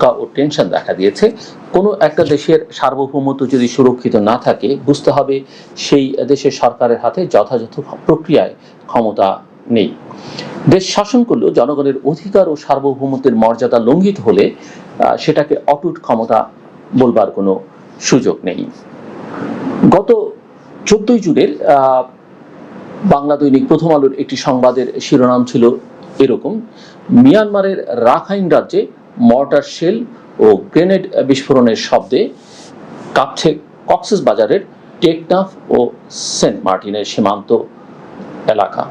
আশঙ্কা ও টেনশন দেখা দিয়েছে। কোনো একটা দেশের সার্বভৌমত্ব যদি সুরক্ষিত না থাকে, বুঝতে হবে সেই দেশের সরকারের হাতে যথাযথ প্রক্রিয়ায় ক্ষমতা নেই। দেশ শাসন করলেও জনগণের অধিকার ও সার্বভৌমত্বের মর্যাদা লঙ্ঘিত হলে সেটাকে অটুট ক্ষমতা বলবার কোনো সুযোগ নেই। গত চোদ্দই জুনের বাংলা দৈনিক প্রথম আলোর একটি সংবাদের শিরোনাম ছিল এরকম, মিয়ানমারের রাখাইন রাজ্যে মর্টার শেল ও গ্রেনেড বিস্ফোরণের শব্দে কাঁপছে কক্সেস বাজারের টেকনাফ ও সেন্ট মার্টিনের সীমান্ত এলাকা।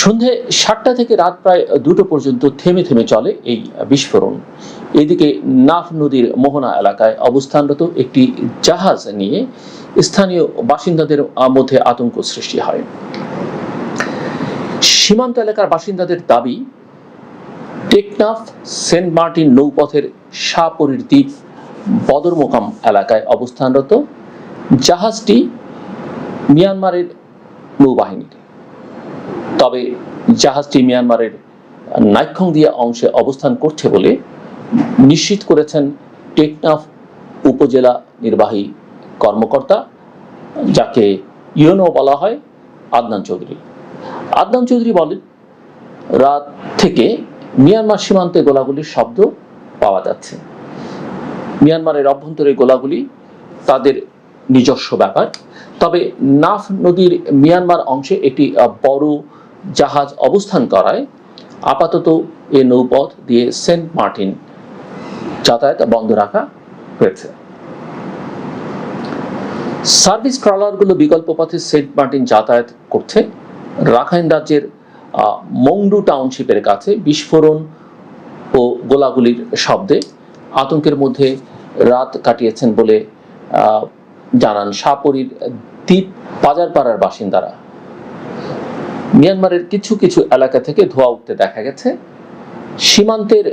সন্ধে সাতটা থেকে রাত প্রায় দুটো পর্যন্ত থেমে থেমে চলে এই বিস্ফোরণ। এদিকে নাফ নদীর মোহনা এলাকায় অবস্থানরত একটি জাহাজ নিয়ে স্থানীয় বাসিন্দাদের মধ্যে আতঙ্ক সৃষ্টি হয়। সীমান্ত এলাকার বাসিন্দাদের দাবি টেকনাফ সেন্ট মার্টিন নৌপথের শাহপরীর দ্বীপ বদরমোকাম এলাকায় অবস্থানরত জাহাজটি মিয়ানমারের নৌবাহিনীর। তবে জাহাজটি মিয়ানমারের নাইক্ষং দিয়া অংশে অবস্থান করছে বলে নিশ্চিত করেছেন টেকনাফ উপজেলা নির্বাহী কর্মকর্তা, যাকে ইউনো বলা হয় আদনান চৌধুরী। আদনান চৌধুরী বলেন, রাত থেকে মিয়ানমার সীমান্তে গোলাগুলির শব্দ পাওয়া যাচ্ছে। মিয়ানমারের অভ্যন্তরে গোলাগুলি তাদের নিজস্ব ব্যাপার। তবে নাফ নদীর মিয়ানমার অংশে একটি বড় জাহাজ অবস্থান করায় আপাতত এ নৌপথ দিয়ে সেন্ট মার্টিন যাতায়াত বন্ধ রাখা হয়েছে। সার্ভিস ট্রলারগুলো বিকল্প পথে সেন্ট মার্টিন যাতায়াত করছে। রাখাইন রাজ্যের মংডু টাউনশিপের কাছে বিস্ফোরণ ও গোলাগুলির শব্দে আতঙ্কের মধ্যে রাত কাটিয়েছেন বলে জানান সাপরির দ্বীপ বাজারপাড়ার বাসিন্দারা। মিয়ানমারের কিছু কিছু এলাকা থেকে ধোঁয়া উঠতে দেখা গেছে। সীমান্তের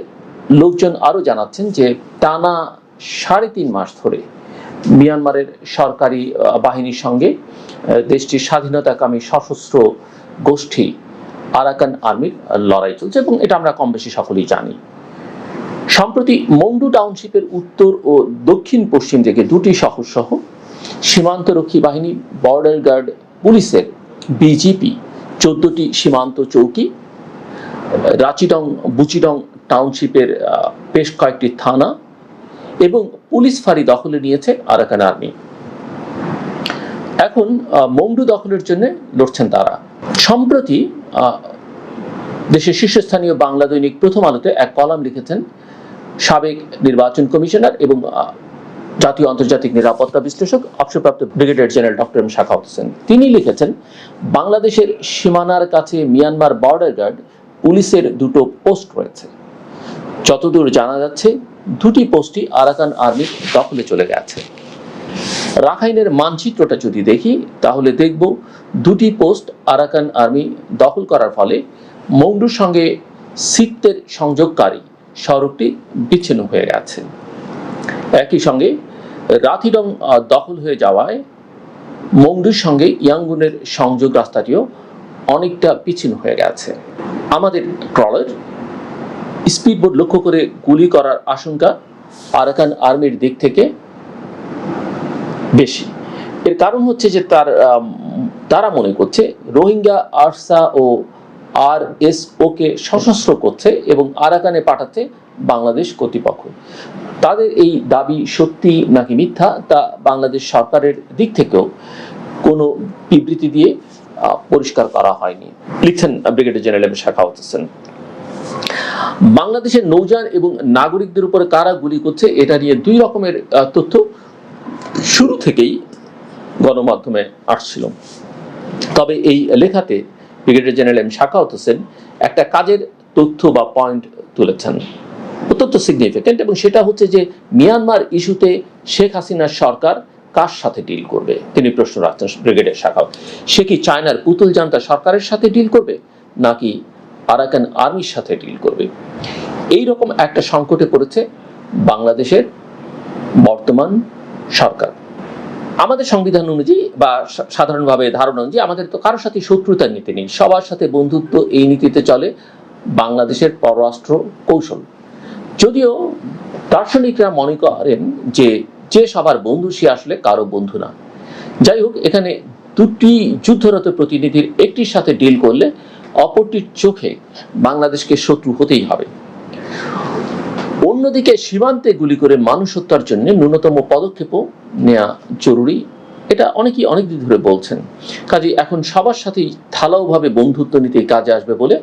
লোকজন আরও জানাচ্ছেন যে, টানা সাড়ে তিন মাস ধরে মিয়ানমারের সরকারি বাহিনীর সঙ্গে দেশটির স্বাধীনতাকামী সশস্ত্র গোষ্ঠী আরাকান আর্মির লড়াই চলছে এবং এটা আমরা কম বেশি সকলেই জানি। সম্প্রতি মংডু টাউনশিপের উত্তর ও দক্ষিণ পশ্চিম দিকে দুটি শহর সহ সীমান্তরক্ষী বাহিনী, বর্ডার গার্ড, পুলিশের বিজিপি চোদ্দটি সীমান্ত চৌকি, রাচিডং, বুচিডং টাউনশিপের বেশ কয়েকটি থানা এবং পুলিশ ফাঁড়ি দখলে নিয়েছে আরাকান আর্মি। এখন মংডু দখলের জন্য লড়ছেন তারা। সম্প্রতি দেশের শীর্ষস্থানীয় বাংলা দৈনিক প্রথম আলোতে এক কলাম লিখেছেন সাবেক নির্বাচন কমিশনার এবং জাতীয় আন্তর্জাতিক নিরাপত্তা বিশ্লেষক, অবসরপ্রাপ্ত brigadier general doctor M Sakhawat Hossain. তিনি লিখেছেন, বাংলাদেশের সীমানার কাছে মিয়ানমার বর্ডার গার্ড পুলিশের দুটো পোস্ট রয়েছে। যতদূর জানা যাচ্ছে, দুটি পোস্টই আরাকান আর্মির দখলে চলে গেছে। রাখাইনের মানচিত্রটা যদি দেখি, তাহলে দেখব দুটি পোস্ট আরাকান আর্মি দখল করার ফলে মংডুর সঙ্গে সিক্তের সংযোগকারী সড়কটি বিচ্ছিন্ন হয়ে গেছে। একই সঙ্গে রাথিডং দখল হয়ে যাওয়ায় মংডুর সঙ্গে ইয়াঙ্গুনের সংযোগ রাস্তাটিও অনেকটা বিচ্ছিন্ন হয়ে গেছে। আমাদের ট্রলার স্পিডবোট লক্ষ্য করে গুলি করার আশঙ্কা আরাকান আর্মির দিক থেকে বেশি। এর কারণ হচ্ছে যে তার তারা মনে করছে রোহিঙ্গা আরসা ও আর এস ওকে সশস্ত্র করছে এবং আরাকানে পাঠাচ্ছে বাংলাদেশ কর্তৃপক্ষ। তাদের এই দাবি সত্যি নাকি মিথ্যা তা বাংলাদেশ সরকারের দিক থেকেও কোনো বিবৃতি দিয়ে পরিষ্কার করা হয়নি। লিখছেন ব্রিগেডিয়ার জেনারেল শাখাওয়াত হোসেন বাংলাদেশের নৌযান এবং নাগরিকদের উপরে কারা গুলি করছে, এটা নিয়ে দুই রকমের তথ্য। শুরু থেকেই গণমাধ্যমে আসছিল। তবে এই লেখাতে brigadier general M Sakhawat Hossain একটা কাজের তথ্য বা পয়েন্ট তুলেছেন। অত্যন্ত সিগনিফিকেন্ট এবং সেটা হচ্ছে যে মিয়ানমার ইস্যুতে শেখ হাসিনার সরকার কার সাথে ডিল করবে? তিনি প্রশ্ন রাখছেন ব্রিগেডিয়ার শাখাওত সে কি চায়নার পুতুল জান্তা সরকারের সাথে ডিল করবে, নাকি আরাকান আর্মির সাথে ডিল করবে? এই রকম একটা সংকটে পড়েছে বাংলাদেশের বর্তমান সরকার। আমাদের সংবিধান অনুযায়ী বা সাধারণভাবে ধারণা অনুযায়ী আমাদের তো কারোর সাথে শত্রুতার নীতি নেই। সবার সাথে বন্ধুত্ব এই নীতিতে চলে। বাংলাদেশের পররাষ্ট্র কৌশল। যদিও দার্শনিকরা মনে করেন যে যে সবার বন্ধু সে আসলে কারও বন্ধু না। যাই হোক, এখানে দুটি যুদ্ধরত প্রতিনিধির একটির সাথে ডিল করলে অপরটির চোখে বাংলাদেশকে শত্রু হতেই হবে। অন্যদিকে সীমান্তে গুলি করে মানুষ হত্যার জন্য ন্যূনতম পদক্ষেপও নেওয়া জরুরি। এটা অনেকেই অনেকদিন ধরে বলছেন। কাজে এখন সবার সাথেই ঢালাওভাবে বন্ধুত্ব নিতে কাজে আসবে বলে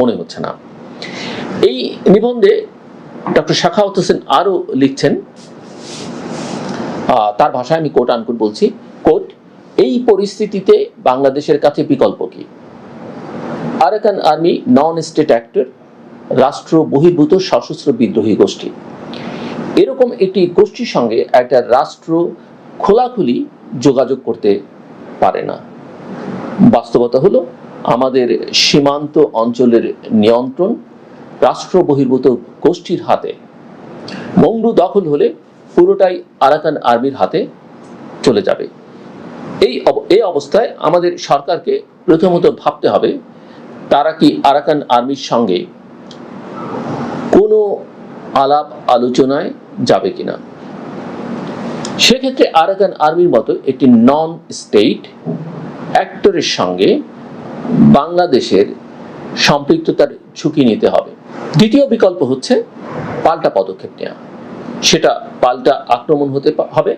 মনে হচ্ছে না। এই নিবন্ধে ডক্টর শাখাওয়াত হোসেন আরও লিখছেন তার ভাষায় আমি কোট আনকুট বলছি কোট এই পরিস্থিতিতে বাংলাদেশের কাছে বিকল্প কি? Arakan army non state actor রাষ্ট্র বহির্ভূত সশস্ত্র বিদ্রোহী গোষ্ঠী। এরকম একটি গোষ্ঠীর সঙ্গে একটা রাষ্ট্র খোলাখুলি যোগাযোগ করতে পারে না। বাস্তবতা হলো, আমাদের সীমান্ত অঞ্চলের নিয়ন্ত্রণ রাষ্ট্র বহির্ভূত গোষ্ঠীর হাতে। মংডু দখল হলে পুরোটাই আরাকান আর্মির হাতে চলে যাবে। এই এই অবস্থায় আমাদের সরকারকে প্রথমত ভাবতে হবে, তারা কি আরাকান আর্মির সঙ্গে কোনো আলাপ আলোচনায় যাবে কিনা। সেক্ষেত্রে আরাকান আর্মির মতো একটি নন স্টেট অ্যাক্টরের সঙ্গে বাংলাদেশের সম্পৃক্ততার ঝুঁকি নিতে হবে। দ্বিতীয় বিকল্প হচ্ছে পাল্টা পদক্ষেপ নেওয়া সেটা পাল্টা আক্রমণ হতে হবে,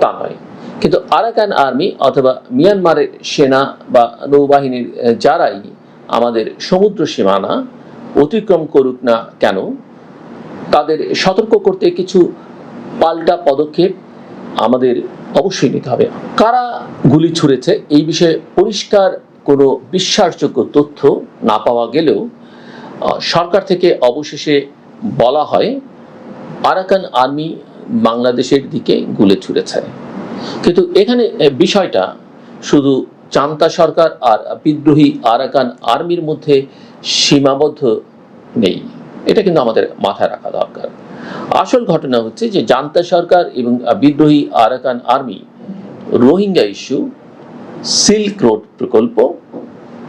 তা নয়। কিন্তু আরাকান আর্মি অথবা মিয়ানমারের সেনা বা নৌবাহিনীর যারাই আমাদের সমুদ্র সীমানা অতিক্রম করুক না কেন? তাদের সতর্ক করতে কিছু পাল্টা পদক্ষেপ আমাদের অবশ্যই নিতে হবে। কারা গুলি ছুড়েছে এই বিষয়ে পরিষ্কার কোনো বিশ্বাসযোগ্য তথ্য না পাওয়া গেলেও সরকার থেকে অবশেষে বলা হয়, আরাকান আর্মি বাংলাদেশের দিকে গুলি ছুড়েছে। কিন্তু এখানে বিষয়টা শুধু চান্তা সরকার আর বিদ্রোহী আরাকান আর্মির মধ্যে সীমাবদ্ধ নেই। এটা কিন্তু আমাদের মাথায় রাখা দরকার। আসল ঘটনা হচ্ছে যে জান্তা সরকার এবং বিদ্রোহী Arakan army, Rohingya issue, silk road প্রকল্প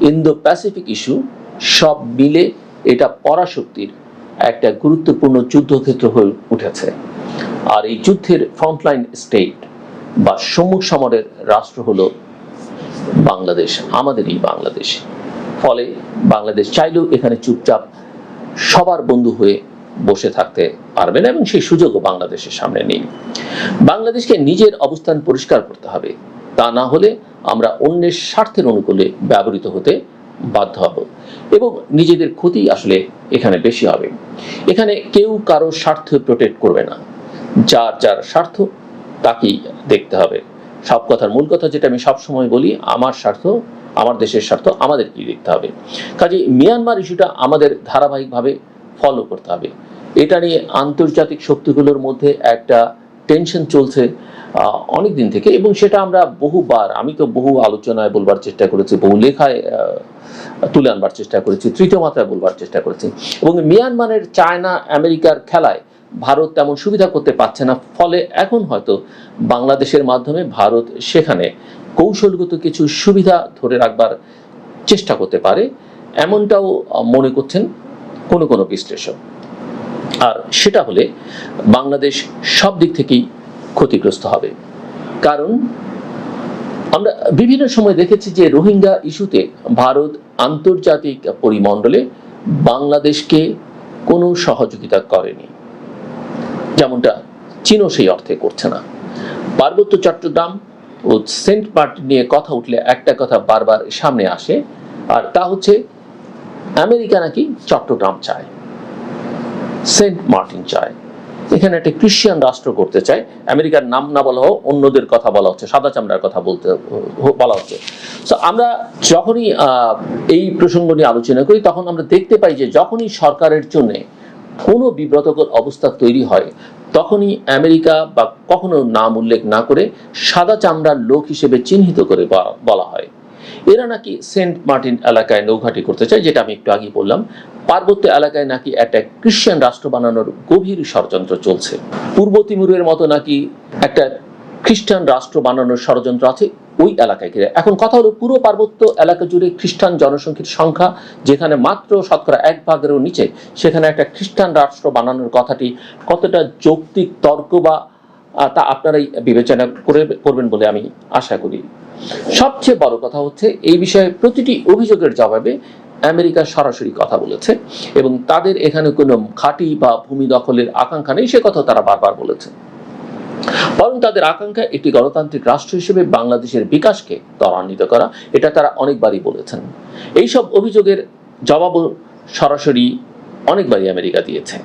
ইন্দো প্যাসিফিক ইস্যু, সব মিলে এটা পরাশক্তির একটা গুরুত্বপূর্ণ যুদ্ধক্ষেত্র হয়ে উঠেছে। আর এই যুদ্ধের ফ্রন্টলাইন স্টেট বা সম্মুখ সমরের রাষ্ট্র হলো বাংলাদেশ আমাদেরই বাংলাদেশ। ফলে বাংলাদেশ চাইলেও এখানে চুপচাপ সবার বন্ধু হয়ে বসে থাকতে পারবে না এবং সেই সুযোগও বাংলাদেশের সামনে নেই। বাংলাদেশকে নিজের অবস্থান পরিষ্কার করতে হবে। তা না হলে আমরা অন্যের স্বার্থের অনুকূলে ব্যবহৃত হতে বাধ্য হব এবং নিজেদের ক্ষতি আসলে এখানে বেশি হবে। এখানে কেউ কারও স্বার্থ প্রোটেক্ট করবে না। যার যার স্বার্থ, তাকেই দেখতে হবে। সব কথার মূল কথা যেটা আমি সবসময় বলি, আমার স্বার্থ আমার দেশের স্বার্থ আমাদেরকেই দেখতে হবে। কাজে মিয়ানমার ইস্যুটা আমাদের ধারাবাহিকভাবে ফলো করতে হবে। এটা নিয়ে আন্তর্জাতিক শক্তিগুলোর মধ্যে একটা টেনশন চলছে অনেক দিন থেকে এবং সেটা আমরা বহুবার, আমি তো বহু আলোচনায় বলবার চেষ্টা করেছি, বহু লেখায় তুলে আনবার চেষ্টা করেছি, তৃতীয় মাত্রায় বলবার চেষ্টা করেছি। এবং মিয়ানমারের চায়না, আমেরিকার খেলায় ভারত তেমন সুবিধা করতে পারছে না, ফলে এখন হয়তো বাংলাদেশের মাধ্যমে ভারত সেখানে কৌশলগত কিছু সুবিধা ধরে রাখবার চেষ্টা করতে পারে, এমনটাও মনে করছেন কোনো কোনো বিশ্লেষক। আর সেটা হলে বাংলাদেশ সব দিক থেকেই ক্ষতিগ্রস্ত হবে। কারণ আমরা বিভিন্ন সময় দেখেছি যে রোহিঙ্গা ইস্যুতে ভারত আন্তর্জাতিক পরিমণ্ডলে বাংলাদেশকে কোনো সহযোগিতা করেনি। যেমনটা চীনও সেই অর্থে করছে না। পার্বত্য চট্টগ্রাম ও সেন্ট মার্টিন নিয়ে কথা উঠলে একটা কথা বারবার সামনে আসে, আর তা হচ্ছে, আমেরিকা নাকি চট্টগ্রাম চায়। সেন্ট মার্টিন চায়। এখানে একটা ক্রিশ্চিয়ান রাষ্ট্র করতে চায়। আমেরিকার নাম না বলা হোক, অন্যদের কথা বলা হচ্ছে, সাদা চামড়ার কথা বলতে বলা হচ্ছে। তো আমরা যখনই এই প্রসঙ্গ নিয়ে আলোচনা করি, তখন আমরা দেখতে পাই যে যখনই সরকারের জন্য কোনো বিব্রতকর অবস্থা তৈরি হয় তখনই আমেরিকা বা কখনো নাম উল্লেখ না করে সাদা চামড়ার লোক হিসেবে চিহ্নিত করে বলা- হয়। এরা নাকি সেন্ট মার্টিন এলাকায় নৌঘাটি করতে চায়, যেটা আমি একটু আগে বললাম। পার্বত্য এলাকায় নাকি একটা ক্রিশ্চিয়ান রাষ্ট্র বানানোর গভীর ষড়যন্ত্র চলছে। পূর্ব তিমুরের মতো নাকি একটা খ্রিস্টান রাষ্ট্র বানানোর ষড়যন্ত্র আছে? ওই এলাকায় ঘিরে। এখন কথা হলো পুরো পার্বত্য এলাকা জুড়ে খ্রিস্টান জনসংখ্যার সংখ্যা, যেখানে মাত্র শতকরা এক ভাগেরও নিচে, সেখানে একটা খ্রিস্টান রাষ্ট্র বানানোর কথাটি কতটা যৌক্তিক তর্ক বা তা আপনারাই বিবেচনা করে করবেন বলে আমি আশা করি। সবচেয়ে বড় কথা হচ্ছে, এই বিষয়ে প্রতিটি অভিযোগের জবাবে আমেরিকা সরাসরি কথা বলেছে এবং তাদের এখানে কোনো খাঁটি বা ভূমি দখলের আকাঙ্ক্ষা নেই, সে কথা তারা বারবার বলেছে। বরং তাদের আকাঙ্ক্ষা একটি গণতান্ত্রিক রাষ্ট্র হিসেবে বাংলাদেশের বিকাশকে ত্বরান্বিত করা, এটা তারা অনেকবারই বলেছেন। এইসব অভিযোগের জবাবও সরাসরি অনেকবারই আমেরিকা দিয়েছে।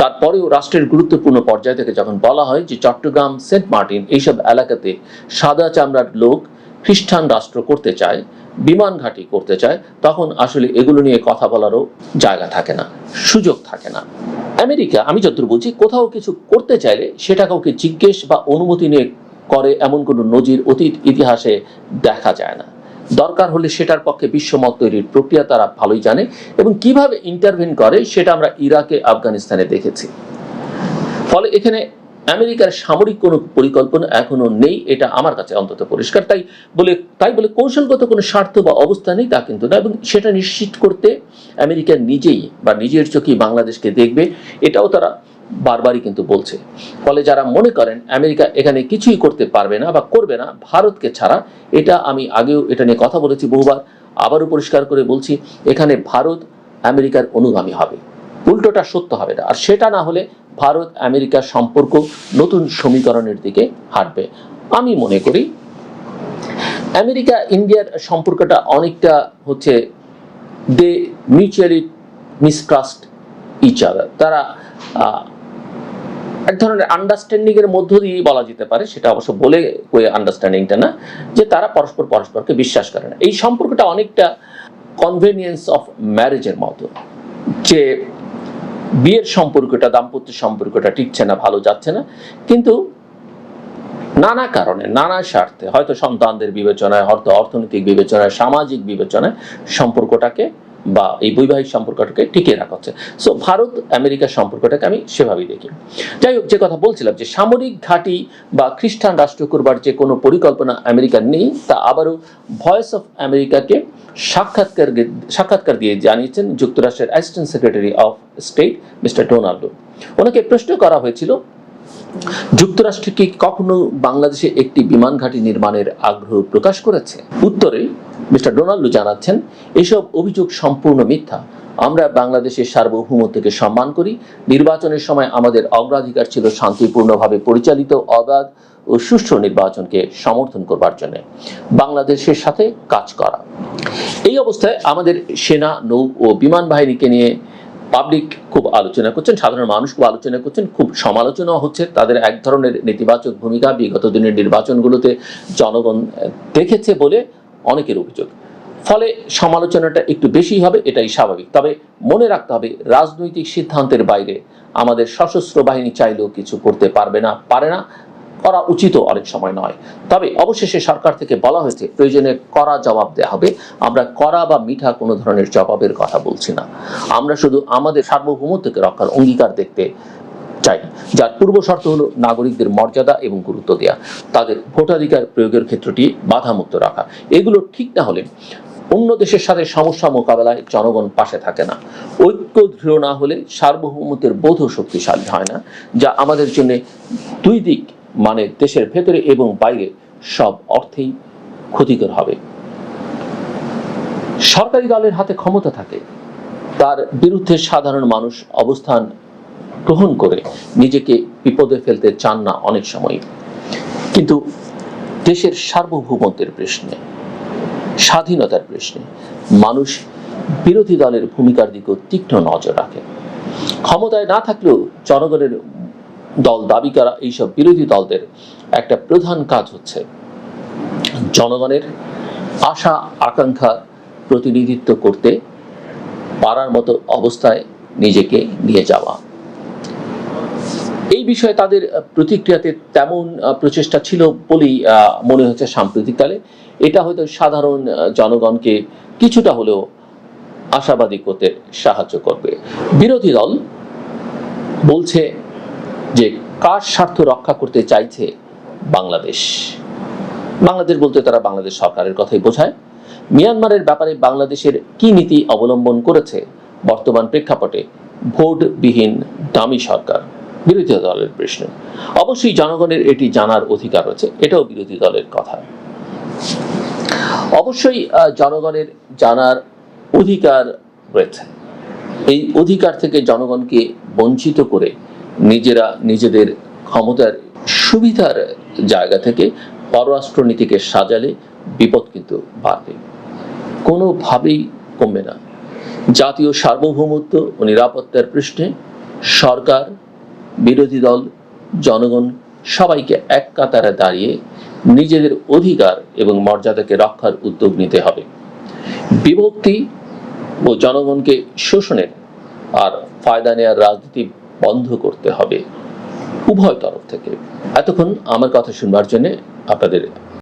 তারপরেও রাষ্ট্রের গুরুত্বপূর্ণ পর্যায় থেকে যখন বলা হয় যে চট্টগ্রাম, সেন্ট মার্টিন এইসব এলাকাতে সাদা চামড়ার লোক খ্রিস্টান রাষ্ট্র করতে চায় বিমান ঘাঁটি করতে চায়, তখন আসলে এগুলো নিয়ে কথা বলারও জায়গা থাকে না, সুযোগ থাকে না। আমেরিকা, আমি যতদূর বলছি কোথাও কিছু করতে চাইলে সেটা কাউকে জিজ্ঞেস বা অনুমতি নিয়ে করে এমন কোনো নজির অতীত ইতিহাসে দেখা যায় না। দরকার হলে সেটার পক্ষে বিশ্বমত তৈরির প্রক্রিয়া তারা ভালোই জানে এবং কীভাবে ইন্টারভেন করে সেটা আমরা ইরাকে, আফগানিস্তানে দেখেছি। ফলে এখানে আমেরিকার সামরিক কোনো পরিকল্পনা এখনও নেই, এটা আমার কাছে অন্তত পরিষ্কার। তাই বলে তাই বলে কৌশলগত কোনো স্বার্থ বা অবস্থা নেই তা কিন্তু না, এবং সেটা নিশ্চিত করতে আমেরিকা নিজেই বা নিজের চোখেই বাংলাদেশকে দেখবে, এটাও তারা বারবারই কিন্তু বলছে। ফলে যারা মনে করেন আমেরিকা এখানে কিছুই করতে পারবে না বা করবে না, ভারতকে ছাড়া, এটা আমি আগেও এটা নিয়ে কথা বলেছি বহুবার, আবারও পরিষ্কার করে বলছি, এখানে ভারত আমেরিকার অনুগামী হবে। উল্টোটা সত্য হবে না। আর সেটা না হলে ভারত আমেরিকার সম্পর্ক নতুন সমীকরণের দিকে হাঁটবে। আমি মনে করি আমেরিকা ইন্ডিয়ার সম্পর্কটা অনেকটা হচ্ছে they mutually mistrust each other তারা এক ধরনের আন্ডারস্ট্যান্ডিং এর মধ্য দিয়েই বলা যেতে পারে, সেটা অবশ্য বলে কই আন্ডারস্ট্যান্ডিংটা না, যে তারা পরস্পর পরস্পরকে বিশ্বাস করে না। এই সম্পর্কটা অনেকটা কনভেনিয়েন্স অফ ম্যারেজের মতো, যে বিয়ের সম্পর্কটা, দাম্পত্য সম্পর্কটা টিকছে না, ভালো যাচ্ছে না। কিন্তু নানা কারণে, নানা স্বার্থে, হয়তো সন্তানদের বিবেচনায়, হয়তো অর্থনৈতিক বিবেচনায়, সামাজিক বিবেচনায় সম্পর্কটাকে বা এই বৈবাহিক সম্পর্কটাকে টিকিয়ে রাখা হচ্ছে। সো ভারত আমেরিকার সম্পর্কটাকে আমি সেভাবেই দেখি। যাই হোক, যে কথা বলছিলাম যে সামরিক ঘাঁটি বা খ্রিস্টান রাষ্ট্র করবার যে কোনো পরিকল্পনা আমেরিকার নেই, তা আবারও ভয়েস অফ আমেরিকাকে সাক্ষাৎকার সাক্ষাৎকার দিয়ে জানিয়েছেন যুক্তরাষ্ট্রের assistant secretary of state mister Donald Lu ওনাকে প্রশ্ন করা হয়েছিল, যুক্তরাষ্ট্র কি কখনো বাংলাদেশে একটি বিমান ঘাঁটি নির্মাণের আগ্রহ প্রকাশ করেছে? উত্তরে মিস্টার ডোনাল্ডো জানাচ্ছেন, এসব অভিযোগ সম্পূর্ণ মিথ্যা। আমরা বাংলাদেশের সার্বভৌমত্বকে সম্মান করি। নির্বাচনের সময় আমাদের অগ্রাধিকার ছিল শান্তিপূর্ণভাবে পরিচালিত অবাধ ও সুষ্ঠু নির্বাচনকে সমর্থন করবার জন্য। বাংলাদেশের সাথে কাজ করা। এই অবস্থায় আমাদের সেনা, নৌ ও বিমান বাহিনীকে নিয়ে পাবলিক খুব আলোচনা করছেন, সাধারণ মানুষ খুব আলোচনা করছেন, খুব সমালোচনা হচ্ছে। তাদের এক ধরনের নেতিবাচক ভূমিকা বিগত দিনের নির্বাচনগুলোতে জনগণ দেখেছে বলে অনেকের অভিযোগ। ফলে সমালোচনাটা একটু বেশি হবে, এটাই স্বাভাবিক। তবে মনে রাখতে হবে, রাজনৈতিক সিদ্ধান্তের বাইরে আমাদের সশস্ত্র বাহিনী চাইলেও কিছু করতে পারবে না, পারে না, করা উচিত অনেক সময় নয়। তবে অবশেষে সরকার থেকে বলা হয়েছে, প্রয়োজনে কড়া জবাব দেওয়া হবে। আমরা কড়া বা মিঠা কোনো ধরনের জবাবের কথা বলছি না। আমরা শুধু আমাদের সার্বভৌমত্বকে রক্ষার অঙ্গীকার দেখতে চাই, যার পূর্ব শর্ত হলো নাগরিকদের মর্যাদা এবং গুরুত্ব দেওয়া তাদের ভোটাধিকার প্রয়োগের ক্ষেত্রটি বাধামুক্ত রাখা। এগুলো ঠিক না হলে অন্য দেশের সাথে সমস্যা মোকাবেলায় জনগণ পাশে থাকে না। ঐক্য দৃঢ় না হলে সার্বভৌমত্বের বোধ শক্তিশালী হয় না, যা আমাদের জন্য দুই দিক মানে দেশের ভেতরে এবং বাইরে, সব অর্থেই ক্ষতিকর হবে। সরকারি দলের হাতে ক্ষমতা থাকে। তার বিরুদ্ধে সাধারণ মানুষ অবস্থান গ্রহণ করে নিজেকে বিপদে ফেলতে চান না অনেক সময়। কিন্তু দেশের সার্বভৌমত্বের প্রশ্নে, স্বাধীনতার প্রশ্নে মানুষ বিরোধী দলের ভূমিকার দিকেও তীক্ষ্ণ নজর রাখে। ক্ষমতায় না থাকলেও জনগণের দল দাবি করা এইসব বিরোধী দলদের একটা প্রধান কাজ হচ্ছে জনগণের আশা, আকাঙ্ক্ষা প্রতিনিধিত্ব করতে, পারার মতো অবস্থায় নিজেকে নিয়ে যাওয়া। এই বিষয়ে তাদের প্রতিক্রিয়াতে তেমন প্রচেষ্টা ছিল বলেই মনে হচ্ছে সাম্প্রতিককালে এটা হয়তো সাধারণ জনগণকে কিছুটা হলেও আশাবাদী করতে সাহায্য করবে। বিরোধী দল বলছে যে কার স্বার্থ রক্ষা করতে চাইছে বাংলাদেশ? বাংলাদেশ বলতে তারা বাংলাদেশ সরকারের কথাই বোঝায়। মিয়ানমারের ব্যাপারে বাংলাদেশের কি নীতি অবলম্বন করেছে? বর্তমান প্রেক্ষাপটে ভোটবিহীন দামি সরকার। বিরোধী দলের প্রশ্ন। অবশ্যই জনগণের এটি জানার অধিকার রয়েছে, এটাও বিরোধী দলের কথা। অবশ্যই জনগণের জানার অধিকার রয়েছে। এই অধিকার থেকে জনগণকে বঞ্চিত করে নিজেরা নিজেদের ক্ষমতার সুবিধার জায়গা থেকে পররাষ্ট্রনীতিকে সাজালে বিপদ কিন্তু বাড়বে। কোনোভাবেই কমবে না। জাতীয় সার্বভৌমত্ব ও নিরাপত্তার পৃষ্ঠে সরকার বিরোধী দল, জনগণ সবাইকে এক কাতারে দাঁড়িয়ে নিজেদের অধিকার এবং মর্যাদাকে রক্ষার উদ্যোগ নিতে হবে। বিভক্তি ও জনগণকে শোষণের আর ফায়দা নেওয়ার রাজনীতি বন্ধ করতে হবে। উভয় তরফ থেকে। এতক্ষণ আমার কথা শুনবার জন্য আপনাদের